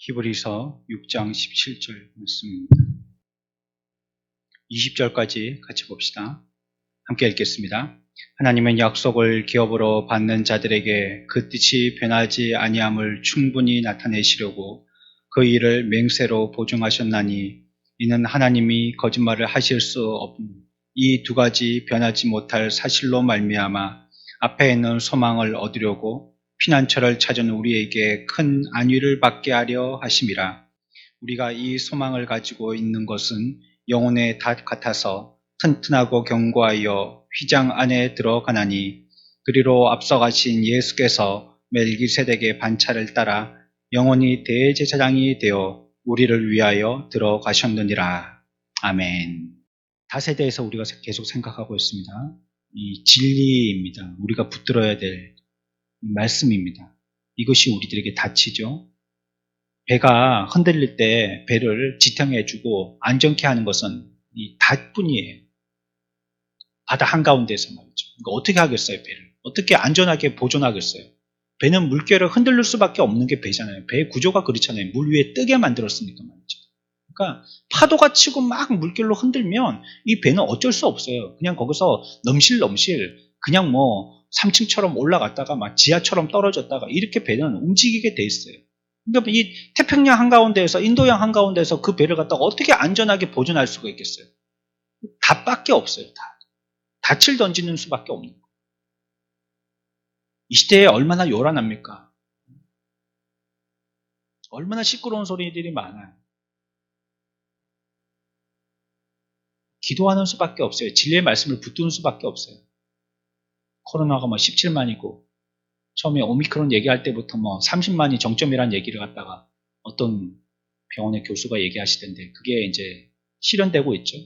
히브리서 6장 17절 말씀입니다. 20절까지 같이 봅시다. 함께 읽겠습니다. 하나님은 약속을 기업으로 받는 자들에게 그 뜻이 변하지 아니함을 충분히 나타내시려고 그 일을 맹세로 보증하셨나니 이는 하나님이 거짓말을 하실 수 없는 이 두 가지 변하지 못할 사실로 말미암아 앞에 있는 소망을 얻으려고 피난처를 찾은 우리에게 큰 안위를 받게 하려 하심이라. 우리가 이 소망을 가지고 있는 것은 영혼의 닷 같아서 튼튼하고 견고하여 휘장 안에 들어가나니 그리로 앞서가신 예수께서 멜기세덱의 반차를 따라 영원히 대제사장이 되어 우리를 위하여 들어가셨느니라. 아멘. 닷에 대해서 우리가 계속 생각하고 있습니다. 이 진리입니다. 우리가 붙들어야 될 말씀입니다. 이것이 우리들에게 닫히죠. 배가 흔들릴 때 배를 지탱해주고 안정케 하는 것은 이 닷뿐이에요. 바다 한가운데서 말이죠. 그러니까 어떻게 하겠어요, 배를? 어떻게 안전하게 보존하겠어요? 배는 물결을 흔들릴 수밖에 없는 게 배잖아요. 배의 구조가 그렇잖아요. 물 위에 뜨게 만들었으니까 말이죠. 그러니까 파도가 치고 막 물결로 흔들면 이 배는 어쩔 수 없어요. 그냥 거기서 넘실넘실 그냥 뭐 3층처럼 올라갔다가 막 지하처럼 떨어졌다가 이렇게 배는 움직이게 돼 있어요. 그러니까 이 태평양 한가운데에서 인도양 한가운데에서 그 배를 갖다가 어떻게 안전하게 보존할 수가 있겠어요? 닷밖에 없어요. 다. 닻을 던지는 수밖에 없는 거예요. 이 시대에 얼마나 요란합니까? 얼마나 시끄러운 소리들이 많아요. 기도하는 수밖에 없어요. 진리의 말씀을 붙드는 수밖에 없어요. 코로나가 뭐 17만이고 처음에 오미크론 얘기할 때부터 뭐 30만이 정점이란 얘기를 갖다가 어떤 병원의 교수가 얘기하시던데 그게 이제 실현되고 있죠.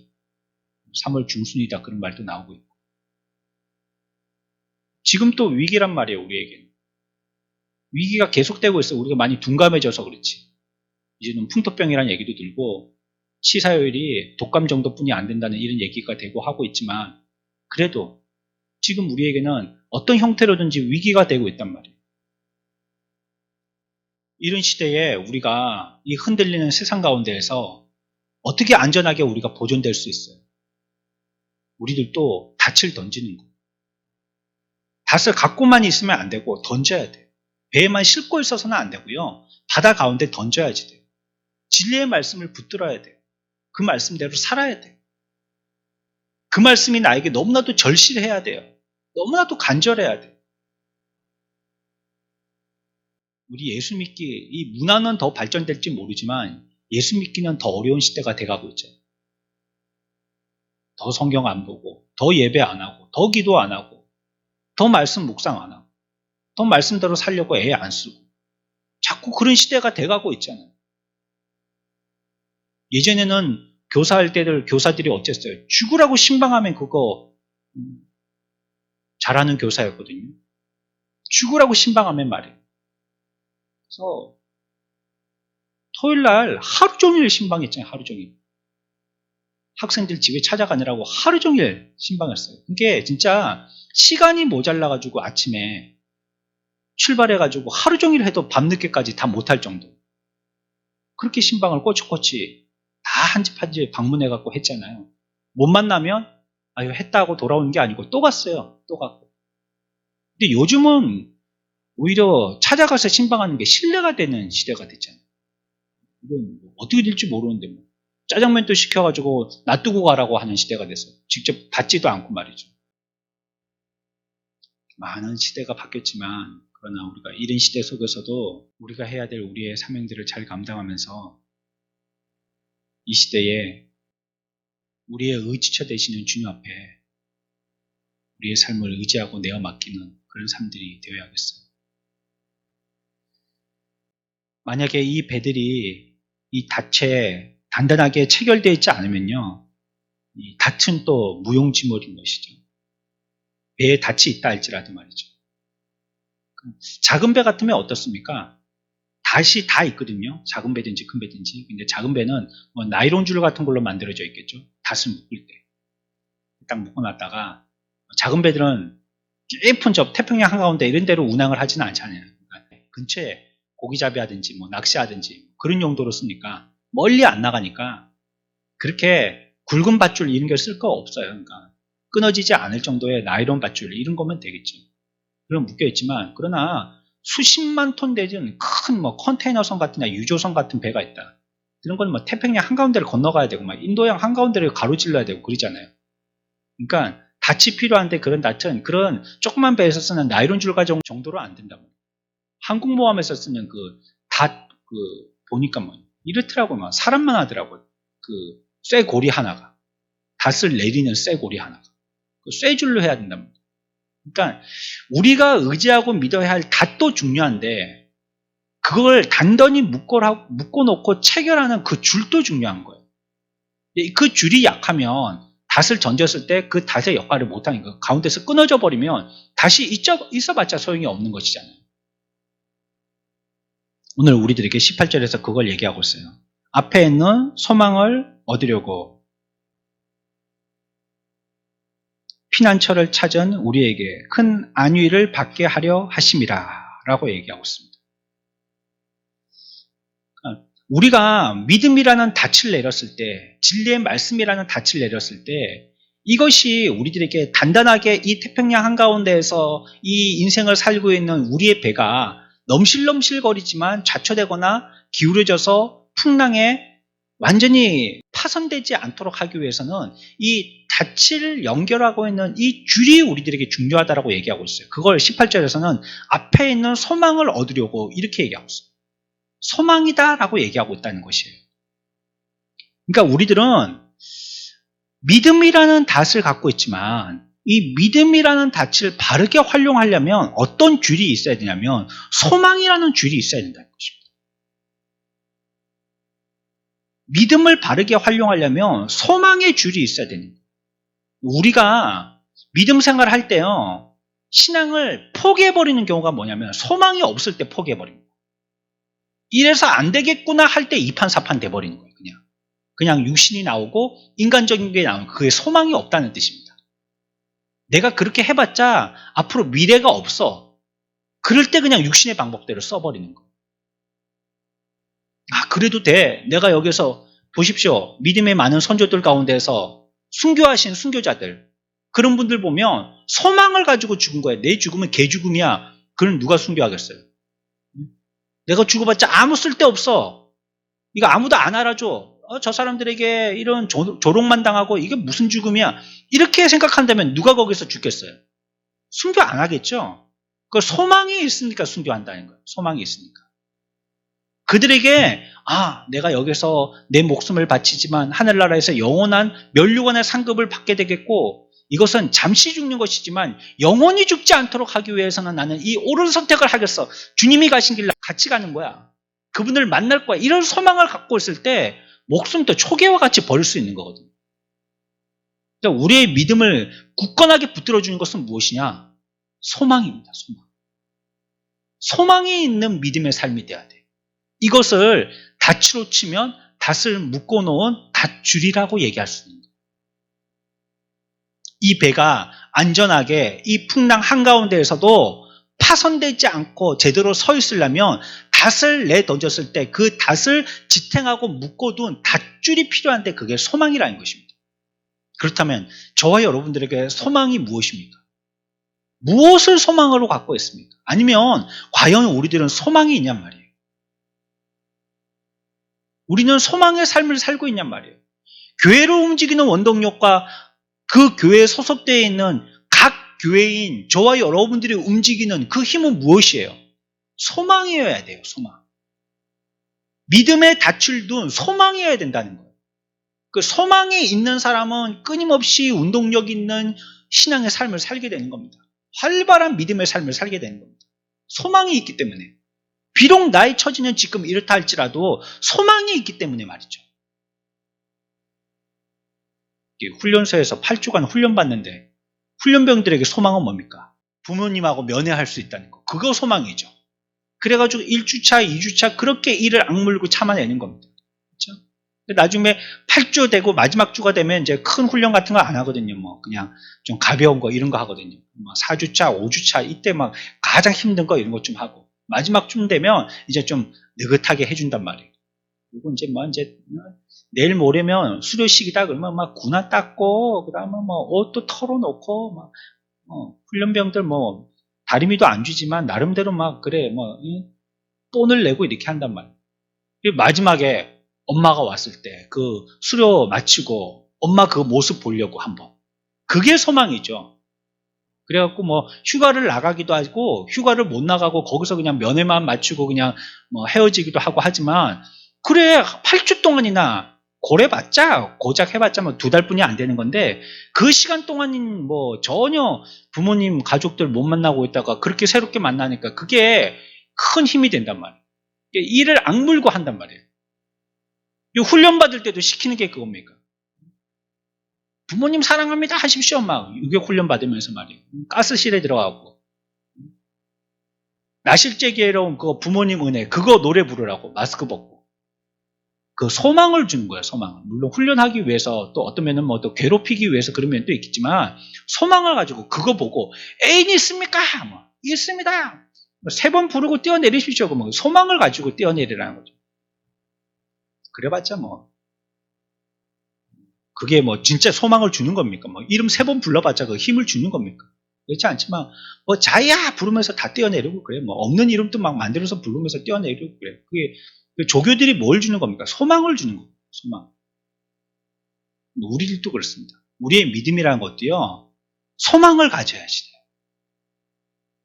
3월 중순이다 그런 말도 나오고 있고 지금 또 위기란 말이에요 우리에게는 위기가 계속되고 있어요. 우리가 많이 둔감해져서 그렇지. 이제는 풍토병이라는 얘기도 들고 치사율이 독감 정도뿐이 안 된다는 이런 얘기가 되고 하고 있지만 그래도 지금 우리에게는 어떤 형태로든지 위기가 되고 있단 말이에요. 이런 시대에 우리가 이 흔들리는 세상 가운데에서 어떻게 안전하게 우리가 보존될 수 있어요? 우리들도 닻을 던지는 거예요. 닷을 갖고만 있으면 안 되고 던져야 돼요. 배에만 싣고 있어서는 안 되고요. 바다 가운데 던져야지 돼요. 진리의 말씀을 붙들어야 돼요. 그 말씀대로 살아야 돼요. 그 말씀이 나에게 너무나도 절실해야 돼요. 너무나도 간절해야 돼요. 우리 예수 믿기, 이 문화는 더 발전될지 모르지만 예수 믿기는 더 어려운 시대가 돼가고 있죠. 더 성경 안 보고, 더 예배 안 하고, 더 기도 안 하고, 더 말씀 묵상 안 하고, 더 말씀대로 살려고 애 안 쓰고, 자꾸 그런 시대가 돼가고 있잖아요. 예전에는 교사할 때들 교사들이 어땠어요? 죽으라고 신방하면 그거 음, 잘하는 교사였거든요. 죽으라고 신방하면 말이에요. 그래서 토요일 날 하루 종일 신방했잖아요. 하루 종일. 학생들 집에 찾아가느라고 하루 종일 신방했어요. 그게 진짜 시간이 모자라가지고 아침에 출발해가지고 하루 종일 해도 밤늦게까지 다 못할 정도. 그렇게 신방을 꼬치꼬치 다 한 집 한 집 방문해갖고 했잖아요. 못 만나면 아유 했다고 돌아오는 게 아니고 또 갔어요. 또 갔고. 근데 요즘은 오히려 찾아가서 신방하는 게 신뢰가 되는 시대가 됐잖아요. 이건 뭐 어떻게 될지 모르는데 뭐 짜장면도 시켜가지고 놔두고 가라고 하는 시대가 돼서 직접 받지도 않고 말이죠. 많은 시대가 바뀌었지만 그러나 우리가 이런 시대 속에서도 우리가 해야 될 우리의 사명들을 잘 감당하면서 이 시대에 우리의 의지처 되시는 주님 앞에 우리의 삶을 의지하고 내어 맡기는 그런 삶들이 되어야겠어요. 만약에 이 배들이 이 닻에 단단하게 체결되어 있지 않으면요, 이 닻은 또 무용지물인 것이죠. 배에 닻이 있다 할지라도 말이죠. 작은 배 같으면 어떻습니까? 닷이 다 있거든요. 작은 배든지 큰 배든지. 근데 작은 배는 뭐 나이론 줄 같은 걸로 만들어져 있겠죠. 닷을 묶을 때. 딱 묶어놨다가 작은 배들은 깊은 저 태평양 한가운데 이런 데로 운항을 하지는 않잖아요. 그러니까 근처에 고기잡이 하든지 뭐 낚시하든지 그런 용도로 쓰니까 멀리 안 나가니까 그렇게 굵은 밧줄 이런 걸 쓸 거 없어요. 그러니까 끊어지지 않을 정도의 나이론 밧줄 이런 거면 되겠죠. 그럼 묶여 있지만 그러나 수십만 톤 되는 큰 뭐 컨테이너선 같은 유조선 같은 배가 있다. 이런 건 뭐 태평양 한가운데를 건너가야 되고 막 인도양 한가운데를 가로질러야 되고 그러잖아요. 그러니까 닻이 필요한데 그런 닻은 그런 조그만 배에서 쓰는 나이론 줄 가정 정도로 안 된다고. 항공모함에서 쓰는 그 닷, 그, 보니까 뭐, 이렇더라고요. 막 사람만 하더라고요. 그, 쇠고리 하나가. 닷을 내리는 쇠고리 하나가. 그 쇠줄로 해야 된답니다. 그러니까, 우리가 의지하고 믿어야 할 닷도 중요한데, 그걸 단단히 묶어, 묶어놓고 체결하는 그 줄도 중요한 거예요. 그 줄이 약하면, 닷을 던졌을 때 그 닷의 역할을 못하는 거예요. 가운데서 끊어져 버리면 다시 있어, 있어봤자 소용이 없는 것이잖아요. 오늘 우리들에게 18절에서 그걸 얘기하고 있어요. 앞에 있는 소망을 얻으려고 피난처를 찾은 우리에게 큰 안위를 받게 하려 하심이라 라고 얘기하고 있습니다. 우리가 믿음이라는 닻을 내렸을 때, 진리의 말씀이라는 닻을 내렸을 때, 이것이 우리들에게 단단하게 이 태평양 한가운데에서 이 인생을 살고 있는 우리의 배가 넘실넘실거리지만 좌초되거나 기울어져서 풍랑에 완전히 파손되지 않도록 하기 위해서는 이 닻을 연결하고 있는 이 줄이 우리들에게 중요하다고 얘기하고 있어요. 그걸 18절에서는 앞에 있는 소망을 얻으려고 이렇게 얘기하고 있어요. 소망이다라고 얘기하고 있다는 것이에요. 그러니까 우리들은 믿음이라는 닷을 갖고 있지만 이 믿음이라는 닻을 바르게 활용하려면 어떤 줄이 있어야 되냐면 소망이라는 줄이 있어야 된다는 것입니다. 믿음을 바르게 활용하려면 소망의 줄이 있어야 되는 거예요. 우리가 믿음 생활을 할 때요. 신앙을 포기해버리는 경우가 뭐냐면 소망이 없을 때 포기해버립니다. 이래서 안 되겠구나 할 때 이판사판 돼버리는 거예요. 그냥. 그냥 육신이 나오고 인간적인 게 나오고 그게 소망이 없다는 뜻입니다. 내가 그렇게 해봤자 앞으로 미래가 없어. 그럴 때 그냥 육신의 방법대로 써버리는 거. 아, 그래도 돼. 내가 여기서 보십시오. 믿음의 많은 선조들 가운데서 순교하신 순교자들. 그런 분들 보면 소망을 가지고 죽은 거야. 내 죽으면 개 죽음이야. 그럼 누가 순교하겠어요? 내가 죽어봤자 아무 쓸데 없어. 이거 아무도 안 알아줘. 어, 저 사람들에게 이런 조, 조롱만 당하고 이게 무슨 죽음이야. 이렇게 생각한다면 누가 거기서 죽겠어요? 순교 안 하겠죠? 그 소망이 있으니까 순교한다는 거예요. 소망이 있으니까. 그들에게 아 내가 여기서 내 목숨을 바치지만 하늘나라에서 영원한 멸류관의 상급을 받게 되겠고 이것은 잠시 죽는 것이지만 영원히 죽지 않도록 하기 위해서는 나는 이 옳은 선택을 하겠어. 주님이 가신 길로 같이 가는 거야. 그분을 만날 거야. 이런 소망을 갖고 있을 때 목숨도 초계와 같이 버릴 수 있는 거거든. 그러니까 우리의 믿음을 굳건하게 붙들어 주는 것은 무엇이냐? 소망입니다. 소망. 소망이 있는 믿음의 삶이 돼야 돼. 이것을 닻으로 치면 닷을 묶어놓은 닷줄이라고 얘기할 수 있는 거예요. 이 배가 안전하게 이 풍랑 한가운데에서도 파손되지 않고 제대로 서 있으려면 닷을 내 던졌을 때 그 닷을 지탱하고 묶어둔 닷줄이 필요한데 그게 소망이라는 것입니다. 그렇다면 저와 여러분들에게 소망이 무엇입니까? 무엇을 소망으로 갖고 있습니까? 아니면 과연 우리들은 소망이 있냔 말이에요. 우리는 소망의 삶을 살고 있냔 말이에요. 교회로 움직이는 원동력과 그 교회에 소속되어 있는 각 교회인 저와 여러분들이 움직이는 그 힘은 무엇이에요? 소망이어야 돼요, 소망. 믿음의 닻을 둔 소망이어야 된다는 거예요. 그 소망이 있는 사람은 끊임없이 운동력 있는 신앙의 삶을 살게 되는 겁니다. 활발한 믿음의 삶을 살게 되는 겁니다. 소망이 있기 때문에. 비록 나의 처지는 지금 이렇다 할지라도 소망이 있기 때문에 말이죠. 훈련소에서 8주간 훈련받는데 훈련병들에게 소망은 뭡니까? 부모님하고 면회할 수 있다는 거. 그거 소망이죠. 그래가지고 1주차, 2주차 그렇게 일을 악물고 참아내는 겁니다. 그렇죠? 나중에 8주 되고 마지막 주가 되면 이제 큰 훈련 같은 거 안 하거든요. 뭐 그냥 좀 가벼운 거 이런 거 하거든요. 뭐 4주차, 5주차 이때 막 가장 힘든 거 이런 것 좀 하고 마지막 쯤 되면 이제 좀 느긋하게 해준단 말이에요. 그리고 이제 뭐 이제 내일 모레면 수료식이다 그러면 막 군화 닦고 그다음에 뭐 옷도 털어놓고 막 어, 훈련병들 뭐 다리미도 안 주지만 나름대로 막 그래 뭐 이, 돈을 내고 이렇게 한단 말이야. 그리고 마지막에 엄마가 왔을 때 그 수료 마치고 엄마 그 모습 보려고 한번 그게 소망이죠. 그래갖고 뭐 휴가를 나가기도 하고 휴가를 못 나가고 거기서 그냥 면회만 마치고 그냥 뭐 헤어지기도 하고 하지만 그래 8주 동안이나 고래봤자 고작 해봤자 뭐 두 달뿐이 안 되는 건데 그 시간 동안인 뭐 전혀 부모님 가족들 못 만나고 있다가 그렇게 새롭게 만나니까 그게 큰 힘이 된단 말이에요. 일을 악물고 한단 말이에요. 이 훈련 받을 때도 시키는 게 그겁니까? 부모님 사랑합니다 하십시오 막 유교 훈련 받으면서 말이에요. 가스실에 들어가고 나실제기로 그 부모님 은혜 그거 노래 부르라고 마스크 벗고 그 소망을 주는 거예요 소망을 물론 훈련하기 위해서 또 어떤 면은 뭐 또 괴롭히기 위해서 그런 면도 있겠지만 소망을 가지고 그거 보고 애인 있습니까? 뭐 있습니다. 세번 부르고 뛰어내리십시오. 뭐 소망을 가지고 뛰어내리라는 거죠. 그래봤자 뭐 그게 뭐 진짜 소망을 주는 겁니까? 뭐 이름 세 번 불러봤자 그 힘을 주는 겁니까? 그렇지 않지만 뭐 자야 부르면서 다 뛰어내리고 그래. 뭐 없는 이름도 막 만들어서 부르면서 뛰어내리고 그래. 그게 그 조교들이 뭘 주는 겁니까? 소망을 주는 겁니다. 소망. 우리들도 그렇습니다. 우리의 믿음이라는 것도요. 소망을 가져야지 돼요.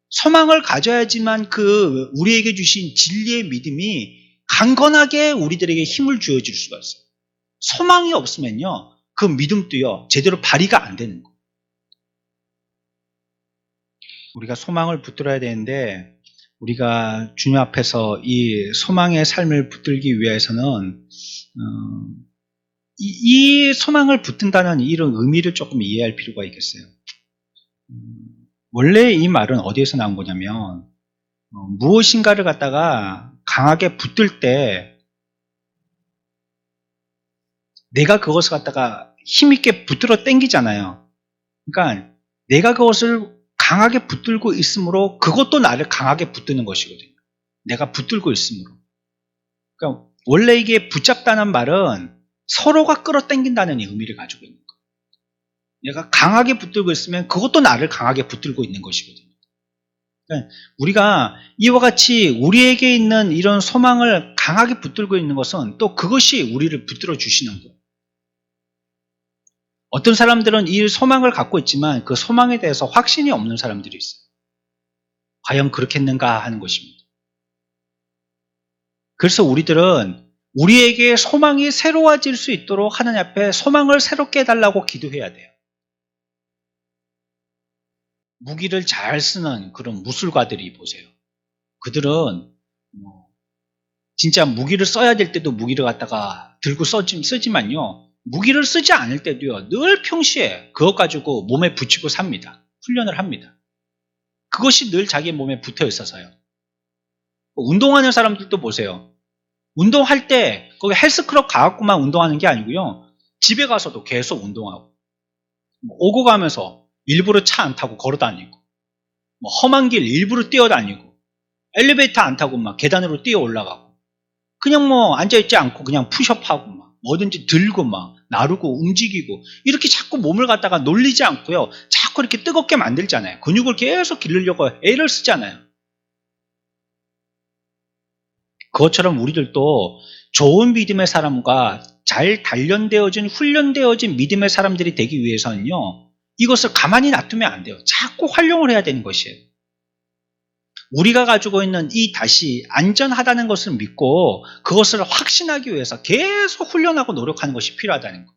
소망을 가져야지만 그 우리에게 주신 진리의 믿음이 강건하게 우리들에게 힘을 주어줄 수가 있어요. 소망이 없으면요. 그 믿음도요. 제대로 발휘가 안 되는 거예요. 우리가 소망을 붙들어야 되는데 우리가 주님 앞에서 이 소망의 삶을 붙들기 위해서는 어, 이, 이 소망을 붙든다는 이런 의미를 조금 이해할 필요가 있겠어요. 음, 원래 이 말은 어디에서 나온 거냐면 어, 무엇인가를 갖다가 강하게 붙들 때 내가 그것을 갖다가 힘있게 붙들어 당기잖아요. 그러니까 내가 그것을 강하게 붙들고 있으므로 그것도 나를 강하게 붙드는 것이거든요. 내가 붙들고 있으므로. 그러니까 원래 이게 붙잡다는 말은 서로가 끌어당긴다는 의미를 가지고 있는 거예요. 내가 강하게 붙들고 있으면 그것도 나를 강하게 붙들고 있는 것이거든요. 그러니까 우리가 이와 같이 우리에게 있는 이런 소망을 강하게 붙들고 있는 것은 또 그것이 우리를 붙들어 주시는 거예요. 어떤 사람들은 이 소망을 갖고 있지만 그 소망에 대해서 확신이 없는 사람들이 있어요. 과연 그렇겠는가 하는 것입니다. 그래서 우리들은 우리에게 소망이 새로워질 수 있도록 하나님 앞에 소망을 새롭게 해달라고 기도해야 돼요. 무기를 잘 쓰는 그런 무술가들이 보세요. 그들은 뭐 진짜 무기를 써야 될 때도 무기를 갖다가 들고 써지, 쓰지만요. 무기를 쓰지 않을 때도요. 늘 평시에 그것 가지고 몸에 붙이고 삽니다. 훈련을 합니다. 그것이 늘 자기 몸에 붙어 있어서요. 운동하는 사람들도 보세요. 운동할 때 거기 헬스클럽 가갖고만 운동하는 게 아니고요. 집에 가서도 계속 운동하고 오고 가면서 일부러 차 안 타고 걸어 다니고 뭐 험한 길 일부러 뛰어 다니고 엘리베이터 안 타고 막 계단으로 뛰어 올라가고 그냥 뭐 앉아있지 않고 그냥 푸sh업하고 막 뭐든지 들고 막 나르고 움직이고 이렇게 자꾸 몸을 갖다가 놀리지 않고요. 자꾸 이렇게 뜨겁게 만들잖아요. 근육을 계속 기르려고 애를 쓰잖아요. 그것처럼 우리들도 좋은 믿음의 사람과 잘 단련되어진 훈련되어진 믿음의 사람들이 되기 위해서는요. 이것을 가만히 놔두면 안 돼요. 자꾸 활용을 해야 되는 것이에요. 우리가 가지고 있는 이 다시 안전하다는 것을 믿고 그것을 확신하기 위해서 계속 훈련하고 노력하는 것이 필요하다는 것.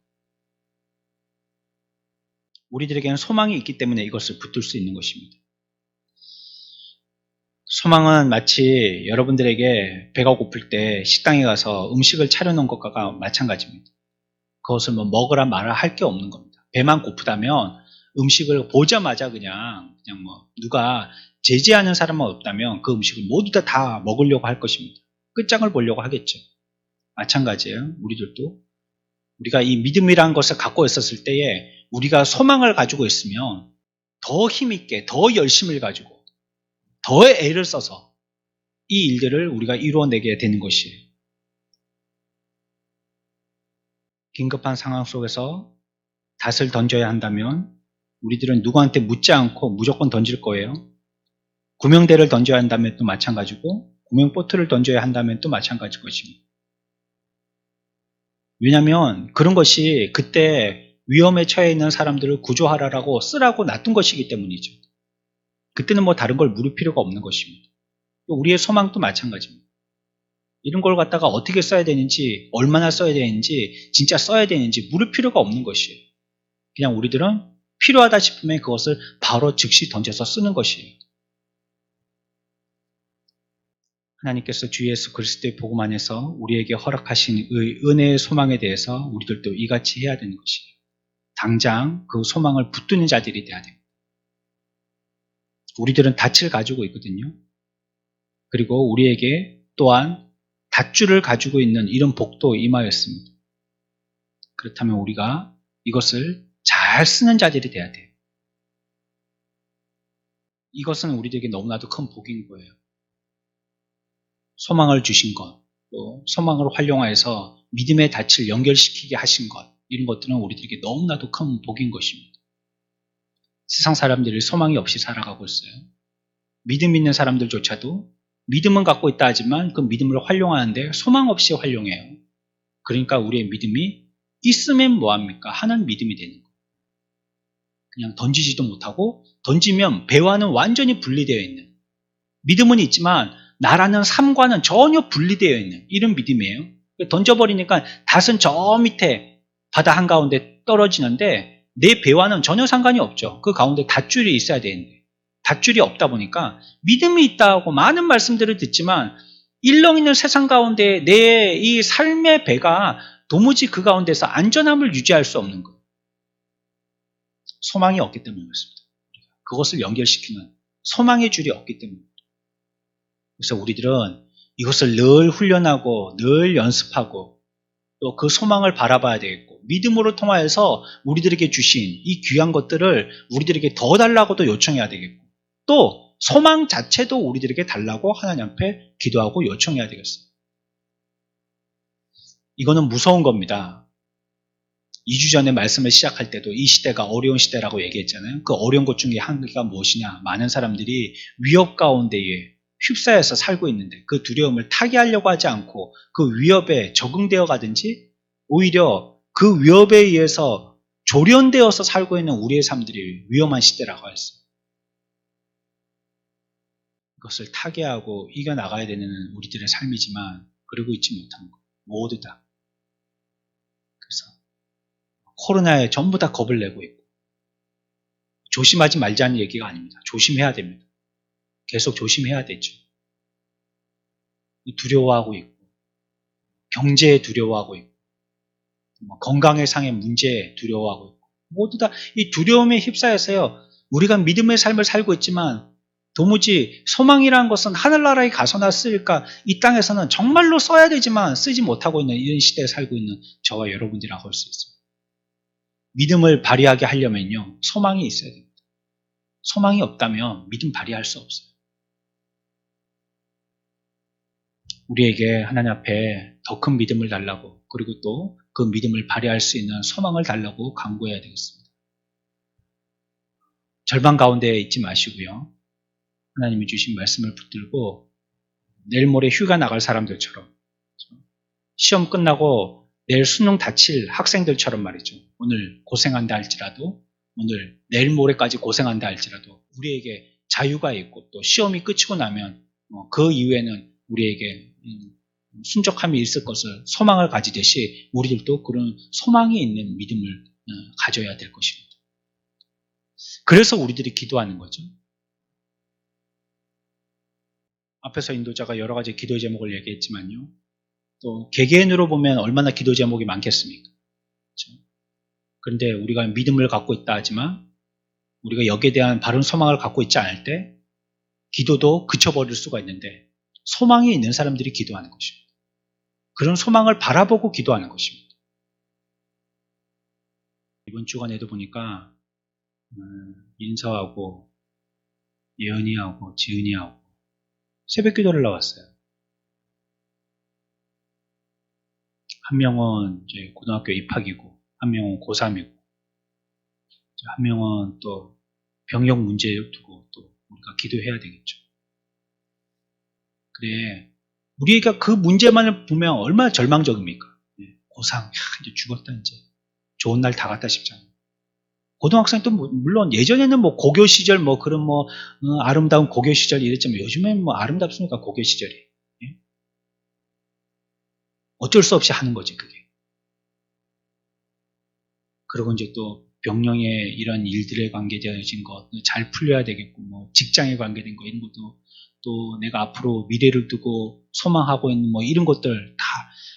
우리들에게는 소망이 있기 때문에 이것을 붙들 수 있는 것입니다. 소망은 마치 여러분들에게 배가 고플 때 식당에 가서 음식을 차려놓은 것과 마찬가지입니다. 그것을 뭐 먹으라 말아 할 게 없는 겁니다. 배만 고프다면 음식을 보자마자 그냥 그냥 뭐 누가 제지하는 사람만 없다면 그 음식을 모두 다, 다 먹으려고 할 것입니다. 끝장을 보려고 하겠죠. 마찬가지예요. 우리들도 우리가 이 믿음이라는 것을 갖고 있었을 때에 우리가 소망을 가지고 있으면 더 힘있게 더 열심을 가지고 더 애를 써서 이 일들을 우리가 이루어내게 되는 것이에요. 긴급한 상황 속에서 닷을 던져야 한다면 우리들은 누구한테 묻지 않고 무조건 던질 거예요. 구명대를 던져야 한다면 또 마찬가지고 구명보트를 던져야 한다면 또 마찬가지일 것입니다. 왜냐하면 그런 것이 그때 위험에 처해 있는 사람들을 구조하라라고 쓰라고 놔둔 것이기 때문이죠. 그때는 뭐 다른 걸 물을 필요가 없는 것입니다. 우리의 소망도 마찬가지입니다. 이런 걸 갖다가 어떻게 써야 되는지, 얼마나 써야 되는지, 진짜 써야 되는지 물을 필요가 없는 것이에요. 그냥 우리들은 필요하다 싶으면 그것을 바로 즉시 던져서 쓰는 것이에요. 하나님께서 주 예수 그리스도의 복음 안에서 우리에게 허락하신 의, 은혜의 소망에 대해서 우리들도 이같이 해야 되는 것이에요. 당장 그 소망을 붙드는 자들이 돼야 됩니다. 우리들은 닻을 가지고 있거든요. 그리고 우리에게 또한 닷줄을 가지고 있는 이런 복도 임하였습니다. 그렇다면 우리가 이것을 잘 쓰는 자들이 돼야 돼요. 이것은 우리들에게 너무나도 큰 복인 거예요. 소망을 주신 것, 또 소망을 활용하여서 믿음의 닻을 연결시키게 하신 것, 이런 것들은 우리들에게 너무나도 큰 복인 것입니다. 세상 사람들이 소망이 없이 살아가고 있어요. 믿음 있는 사람들조차도 믿음은 갖고 있다 하지만 그 믿음을 활용하는데 소망 없이 활용해요. 그러니까 우리의 믿음이 있으면 뭐합니까? 하는 믿음이 되는 거예요. 그냥 던지지도 못하고 던지면 배와는 완전히 분리되어 있는 믿음은 있지만 나라는 삶과는 전혀 분리되어 있는 이런 믿음이에요. 던져버리니까 닷은 저 밑에 바다 한가운데 떨어지는데 내 배와는 전혀 상관이 없죠. 그 가운데 닷줄이 있어야 되는데 닷줄이 없다 보니까 믿음이 있다고 많은 말씀들을 듣지만 일렁 있는 세상 가운데 내 이 삶의 배가 도무지 그 가운데서 안전함을 유지할 수 없는 것. 소망이 없기 때문에 그렇습니다. 그것을 연결시키는 소망의 줄이 없기 때문에. 그래서 우리들은 이것을 늘 훈련하고 늘 연습하고 또 그 소망을 바라봐야 되겠고 믿음으로 통하여서 우리들에게 주신 이 귀한 것들을 우리들에게 더 달라고도 요청해야 되겠고 또 소망 자체도 우리들에게 달라고 하나님 앞에 기도하고 요청해야 되겠어요. 이거는 무서운 겁니다. 2주 전에 말씀을 시작할 때도 이 시대가 어려운 시대라고 얘기했잖아요. 그 어려운 것 중에 한 개가 무엇이냐? 많은 사람들이 위협 가운데에 휩싸여서 살고 있는데 그 두려움을 타개하려고 하지 않고 그 위협에 적응되어 가든지 오히려 그 위협에 의해서 조련되어서 살고 있는 우리의 삶들이 위험한 시대라고 했어요. 그것을 타개하고 이겨나가야 되는 우리들의 삶이지만 그러고 있지 못한 것 모두 다. 코로나에 전부 다 겁을 내고 있고 조심하지 말자는 얘기가 아닙니다. 조심해야 됩니다. 계속 조심해야 되죠. 두려워하고 있고, 경제에 두려워하고 있고, 뭐 건강의 상의 문제에 두려워하고 있고, 모두 다 이 두려움에 휩싸여서요, 우리가 믿음의 삶을 살고 있지만, 도무지 소망이라는 것은 하늘나라에 가서나 쓸까, 이 땅에서는 정말로 써야 되지만 쓰지 못하고 있는 이런 시대에 살고 있는 저와 여러분들이라고 할 수 있습니다. 믿음을 발휘하게 하려면요, 소망이 있어야 됩니다. 소망이 없다면 믿음 발휘할 수 없어요. 우리에게 하나님 앞에 더 큰 믿음을 달라고 그리고 또 그 믿음을 발휘할 수 있는 소망을 달라고 강구해야 되겠습니다. 절반 가운데 있지 마시고요. 하나님이 주신 말씀을 붙들고 내일 모레 휴가 나갈 사람들처럼 시험 끝나고 내일 수능 다칠 학생들처럼 말이죠. 오늘 고생한다 할지라도 오늘 내일 모레까지 고생한다 할지라도 우리에게 자유가 있고 또 시험이 끝이고 나면 그 이후에는 우리에게 순적함이 있을 것을 소망을 가지듯이 우리들도 그런 소망이 있는 믿음을 어, 가져야 될 것입니다. 그래서 우리들이 기도하는 거죠. 앞에서 인도자가 여러 가지 기도 제목을 얘기했지만요. 또 개개인으로 보면 얼마나 기도 제목이 많겠습니까? 그렇죠? 그런데 우리가 믿음을 갖고 있다 하지만 우리가 여기에 대한 바른 소망을 갖고 있지 않을 때 기도도 그쳐버릴 수가 있는데 소망이 있는 사람들이 기도하는 것입니다. 그런 소망을 바라보고 기도하는 것입니다. 이번 주간에도 보니까 음, 인서하고 예은이하고 지은이하고 새벽 기도를 나왔어요. 한 명은 이제 고등학교 입학이고, 한 명은 고3이고, 한 명은 또 병역 문제 두고 또 우리가 기도해야 되겠죠. 그래, 우리가 그 문제만을 보면 얼마나 절망적입니까? 네, 고3, 야, 이제 죽었다, 이제. 좋은 날 다 갔다 싶잖아요. 고등학생 또 뭐- 물론 예전에는 뭐 고교 시절 뭐 그런 뭐 어, 아름다운 고교 시절 이랬지만 요즘엔 뭐 아름답습니까 고교 시절이 예? 어쩔 수 없이 하는 거지 그게. 그리고 이제 또 병령의 이런 일들에 관계되어진 것 잘 풀려야 되겠고 뭐 직장에 관계된 거 이런 것도 또 내가 앞으로 미래를 두고 소망하고 있는 뭐 이런 것들 다.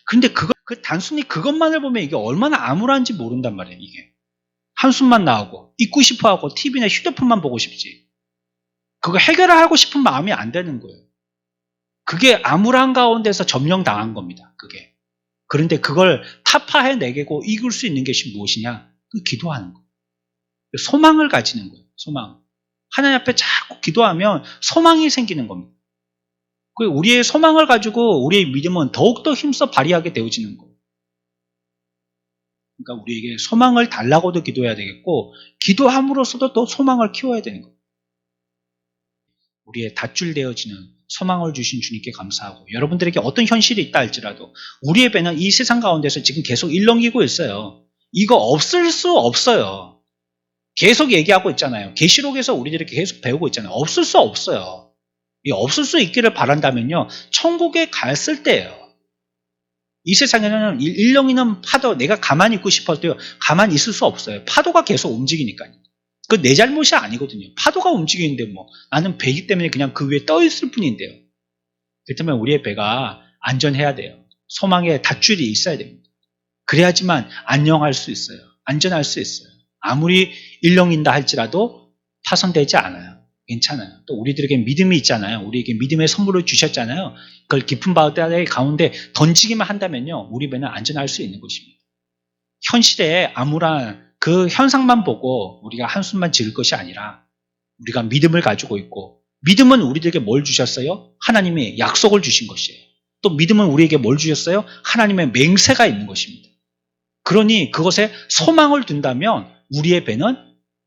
근데 그거 그 단순히 그것만을 보면 이게 얼마나 암울한지 모른단 말이에요 이게. 한숨만 나오고 잊고 싶어 하고 TV나 휴대폰만 보고 싶지. 그거 해결을 하고 싶은 마음이 안 되는 거예요. 그게 암울한 가운데서 점령당한 겁니다 그게 그런데 그걸 타파해내고 이길 수 있는 것이 무엇이냐 그 기도하는 거예요 소망을 가지는 거예요 소망 하나님 앞에 자꾸 기도하면 소망이 생기는 겁니다 그 우리의 소망을 가지고 우리의 믿음은 더욱더 힘써 발휘하게 되어지는 거예요. 그러니까 우리에게 소망을 달라고도 기도해야 되겠고, 기도함으로써도 또 소망을 키워야 되는 거예요. 우리의 닷줄되어지는 소망을 주신 주님께 감사하고, 여러분들에게 어떤 현실이 있다 할지라도, 우리의 배는 이 세상 가운데서 지금 계속 일렁이고 있어요. 이거 없을 수 없어요. 계속 얘기하고 있잖아요. 계시록에서 우리들이 계속 배우고 있잖아요. 없을 수 없어요. 이 없을 수 있기를 바란다면요. 천국에 갔을 때예요. 이 세상에는 일- 일렁이는 파도 내가 가만히 있고 싶어도 가만히 있을 수 없어요. 파도가 계속 움직이니까요. 그 내 잘못이 아니거든요. 파도가 움직이는데 뭐 나는 배기 때문에 그냥 그 위에 떠 있을 뿐인데요. 그렇다면 우리의 배가 안전해야 돼요. 소망의 닷줄이 있어야 됩니다. 그래야지만 안녕할 수 있어요. 안전할 수 있어요. 아무리 일렁인다 할지라도 파손되지 않아요. 괜찮아요. 또 우리들에게 믿음이 있잖아요. 우리에게 믿음의 선물을 주셨잖아요. 그걸 깊은 바다의 가운데 던지기만 한다면요. 우리 배는 안전할 수 있는 것입니다. 현실에 암울한 그 현상만 보고 우리가 한숨만 지을 것이 아니라 우리가 믿음을 가지고 있고 믿음은 우리들에게 뭘 주셨어요? 하나님이 약속을 주신 것이에요. 또 믿음은 우리에게 뭘 주셨어요? 하나님의 맹세가 있는 것입니다. 그러니 그것에 소망을 둔다면 우리의 배는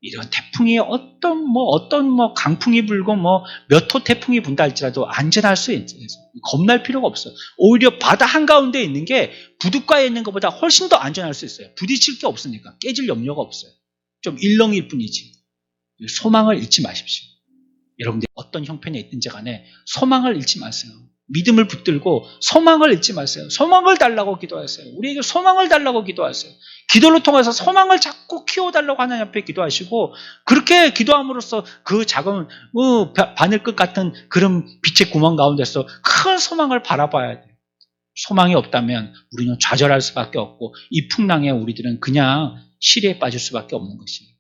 이런 태풍이 어떤 뭐 어떤 뭐 강풍이 불고 뭐 몇 호 태풍이 분다 할지라도 안전할 수 있어요. 겁날 필요가 없어요. 오히려 바다 한가운데 있는 게 부둣가에 있는 것보다 훨씬 더 안전할 수 있어요. 부딪힐 게 없으니까 깨질 염려가 없어요. 좀 일렁일 뿐이지. 소망을 잃지 마십시오. 여러분들 어떤 형편에 있든지 간에 소망을 잃지 마세요. 믿음을 붙들고 소망을 잃지 마세요. 소망을 달라고 기도하세요. 우리에게 소망을 달라고 기도하세요. 기도를 통해서 소망을 자꾸 키워달라고 하나님 앞에 기도하시고 그렇게 기도함으로써 그 작은 어, 바- 바늘끝 같은 그런 빛의 구멍 가운데서 큰 소망을 바라봐야 돼요. 소망이 없다면 우리는 좌절할 수밖에 없고 이 풍랑에 우리들은 그냥 시리에 빠질 수밖에 없는 것입니다.